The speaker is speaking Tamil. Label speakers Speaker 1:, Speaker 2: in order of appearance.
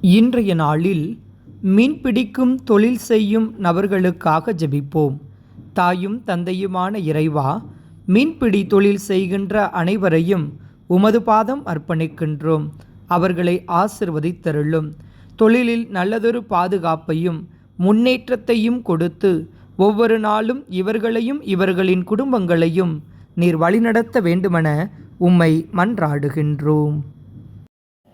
Speaker 1: இன்றைய நாளில் மீன்பிடிக்கும் தொழில் செய்யும் நபர்களுக்காக ஜெபிப்போம். தாயும் தந்தையுமான இறைவா மீன்பிடி தொழில் செய்கின்ற அனைவரையும் உமது பாதம் அர்ப்பணிக்கின்றோம். அவர்களை ஆசிர்வதித்தருளும். தொழிலில் நல்லதொரு பாதுகாப்பையும் முன்னேற்றத்தையும் கொடுத்து ஒவ்வொரு நாளும் இவர்களையும் இவர்களின் குடும்பங்களையும் நீர் வழிநடத்த வேண்டுமென உம்மை மன்றாடுகின்றோம்.